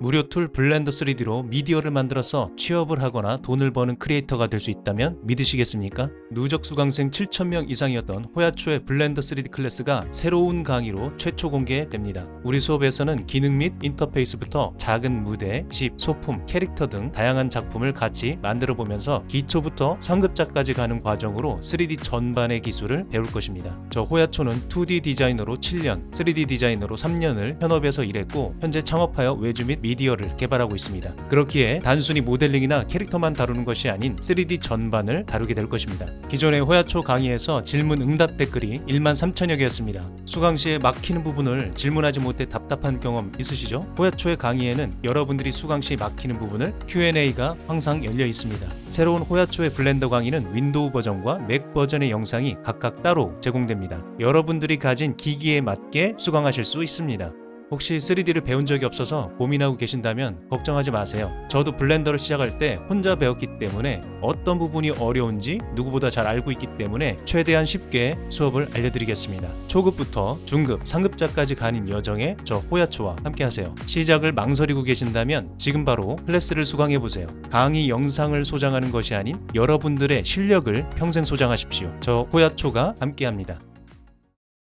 무료 툴 블렌더 3D로 미디어를 만들어서 취업을 하거나 돈을 버는 크리에이터가 될 수 있다면 믿으시겠습니까? 누적 수강생 7,000명 이상이었던 호야초의 블렌더 3D 클래스가 새로운 강의로 최초 공개됩니다. 우리 수업에서는 기능 및 인터페이스부터 작은 무대, 집, 소품, 캐릭터 등 다양한 작품을 같이 만들어 보면서 기초부터 상급자까지 가는 과정으로 3D 전반의 기술을 배울 것입니다. 저 호야초는 2D 디자이너로 7년, 3D 디자이너로 3년을 현업에서 일했고 현재 창업하여 외주 및 미디어를 개발하고 있습니다. 그렇기에 단순히 모델링이나 캐릭터만 다루는 것이 아닌 3D 전반을 다루게 될 것입니다. 기존의 호야초 강의에서 질문 응답 댓글이 1만 3천여 개였습니다. 수강 시에 막히는 부분을 질문하지 못해 답답한 경험 있으시죠? 호야초의 강의에는 여러분들이 수강 시 막히는 부분을 Q&A가 항상 열려 있습니다. 새로운 호야초의 블렌더 강의는 윈도우 버전과 맥 버전의 영상이 각각 따로 제공됩니다. 여러분들이 가진 기기에 맞게 수강하실 수 있습니다. 혹시 3D를 배운 적이 없어서 고민하고 계신다면 걱정하지 마세요. 저도 블렌더를 시작할 때 혼자 배웠기 때문에 어떤 부분이 어려운지 누구보다 잘 알고 있기 때문에 최대한 쉽게 수업을 알려드리겠습니다. 초급부터 중급, 상급자까지 가는 여정에 저 호야초와 함께하세요. 시작을 망설이고 계신다면 지금 바로 클래스를 수강해 보세요. 강의 영상을 소장하는 것이 아닌 여러분들의 실력을 평생 소장하십시오. 저 호야초가 함께합니다.